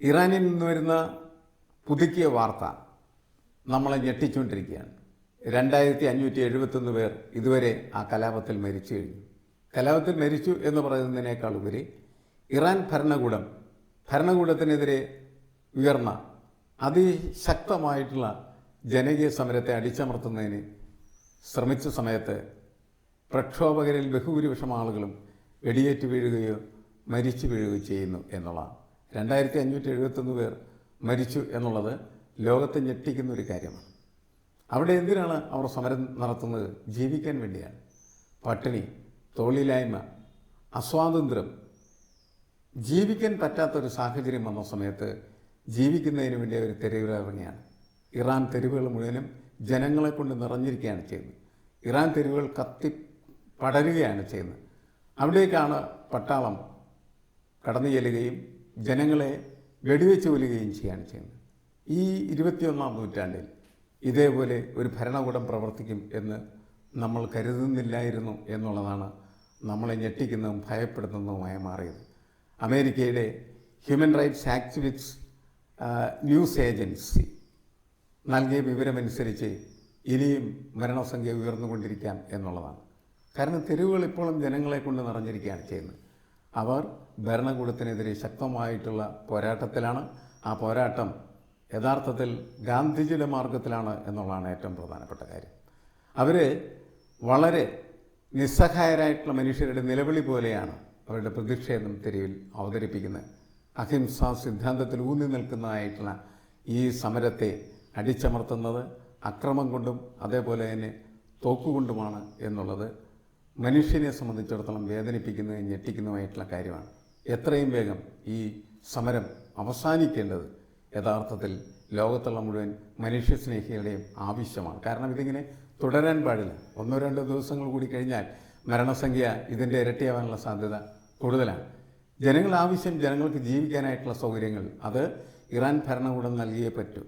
ഇറാനിൽ നിന്ന് വരുന്ന പുതുക്കിയ വാർത്ത നമ്മളെ ഞെട്ടിച്ചുകൊണ്ടിരിക്കുകയാണ്. രണ്ടായിരത്തി അഞ്ഞൂറ്റി എഴുപത്തൊന്ന് പേർ ഇതുവരെ ആ കലാപത്തിൽ മരിച്ചു കഴിഞ്ഞു. കലാപത്തിൽ മരിച്ചു എന്ന് പറയുന്നതിനേക്കാൾ ഉപരി ഇറാൻ ഭരണകൂടം ഭരണകൂടത്തിനെതിരെ ഉയർന്ന അതിശക്തമായിട്ടുള്ള ജനകീയ സമരത്തെ അടിച്ചമർത്തുന്നതിന് ശ്രമിച്ച സമയത്ത് പ്രക്ഷോഭകരിൽ ബഹുഭൂരിപക്ഷം ആളുകളും വെടിയേറ്റ് വീഴുകയോ മരിച്ചു വീഴുകയോ ചെയ്യുന്നു എന്നുള്ളതാണ്. രണ്ടായിരത്തി അഞ്ഞൂറ്റി എഴുപത്തൊന്ന് പേർ മരിച്ചു എന്നുള്ളത് ലോകത്തെ ഞെട്ടിക്കുന്ന ഒരു കാര്യമാണ്. അവിടെ എന്തിനാണ് അവർ സമരം നടത്തുന്നത്? ജീവിക്കാൻ വേണ്ടിയാണ്. പട്ടിണി തൊഴിലില്ലായ്മ അസ്വാതന്ത്ര്യം. ജീവിക്കാൻ പറ്റാത്തൊരു സാഹചര്യം വന്ന സമയത്ത് ജീവിക്കുന്നതിന് വേണ്ടി അവർ തെരുവിലിറങ്ങിയാണ്. ഇറാൻ തെരുവുകൾ മുഴുവനും ജനങ്ങളെ കൊണ്ട് നിറഞ്ഞിരിക്കുകയാണ് ചെയ്യുന്നത്. ഇറാൻ തെരുവുകൾ കത്തി പടരുകയാണ് ചെയ്യുന്നത്. അവിടേക്കാണ് പട്ടാളം കടന്നു ചെല്ലുകയും ജനങ്ങളെ വെടിവെച്ച് കൊല്ലുകയും ചെയ്യുകയാണ് ചെയ്യുന്നത്. ഈ ഇരുപത്തിയൊന്നാം നൂറ്റാണ്ടിൽ ഇതേപോലെ ഒരു ഭരണകൂടം പ്രവർത്തിക്കും എന്ന് നമ്മൾ കരുതുന്നില്ലായിരുന്നു എന്നുള്ളതാണ് നമ്മളെ ഞെട്ടിക്കുന്നതും ഭയപ്പെടുത്തുന്നതുമായി മാറിയത്. അമേരിക്കയുടെ human rights activist news agency നൽകിയ വിവരമനുസരിച്ച് ഇനിയും മരണസംഖ്യ ഉയർന്നുകൊണ്ടിരിക്കാം എന്നുള്ളതാണ്. കാരണം തെരുവുകൾ ഇപ്പോഴും ജനങ്ങളെ കൊണ്ട് നിറഞ്ഞിരിക്കുകയാണ് ചെയ്യുന്നത്. അവർ ഭരണകൂടത്തിനെതിരെ ശക്തമായിട്ടുള്ള പോരാട്ടത്തിലാണ്. ആ പോരാട്ടം യഥാർത്ഥത്തിൽ ഗാന്ധിജിയുടെ മാർഗത്തിലാണ് എന്നുള്ളതാണ് ഏറ്റവും പ്രധാനപ്പെട്ട കാര്യം. അവർ വളരെ നിസ്സഹായരായിട്ടുള്ള മനുഷ്യരുടെ നിലവിളി പോലെയാണ് അവരുടെ പ്രതിഷേധം തെരുവിൽ അവതരിപ്പിക്കുന്നത്. അഹിംസാ സിദ്ധാന്തത്തിൽ ഊന്നി നിൽക്കുന്നതായിട്ടുള്ള ഈ സമരത്തെ അടിച്ചമർത്തുന്നത് അക്രമം കൊണ്ടും അതേപോലെ തന്നെ തോക്കുകൊണ്ടുമാണ് എന്നുള്ളത് മനുഷ്യനെ സംബന്ധിച്ചിടത്തോളം വേദനിപ്പിക്കുന്നതും ഞെട്ടിക്കുന്നതുമായിട്ടുള്ള കാര്യമാണ്. എത്രയും വേഗം ഈ സമരം അവസാനിക്കേണ്ടത് യഥാർത്ഥത്തിൽ ലോകത്തുള്ള മുഴുവൻ മനുഷ്യസ്നേഹികളുടെയും ആവശ്യമാണ്. കാരണം ഇതിങ്ങനെ തുടരാൻ പാടില്ല. ഒന്നോ രണ്ടോ ദിവസങ്ങൾ കൂടി കഴിഞ്ഞാൽ മരണസംഖ്യ ഇതിന്റെ ഇരട്ടിയാവാനുള്ള സാധ്യത കൂടുതലാണ്. ജനങ്ങൾ ആവശ്യം ജനങ്ങൾക്ക് ജീവിക്കാനായിട്ടുള്ള സൗകര്യങ്ങൾ അത് ഇറാൻ ഭരണകൂടം നൽകിയേ പറ്റൂ.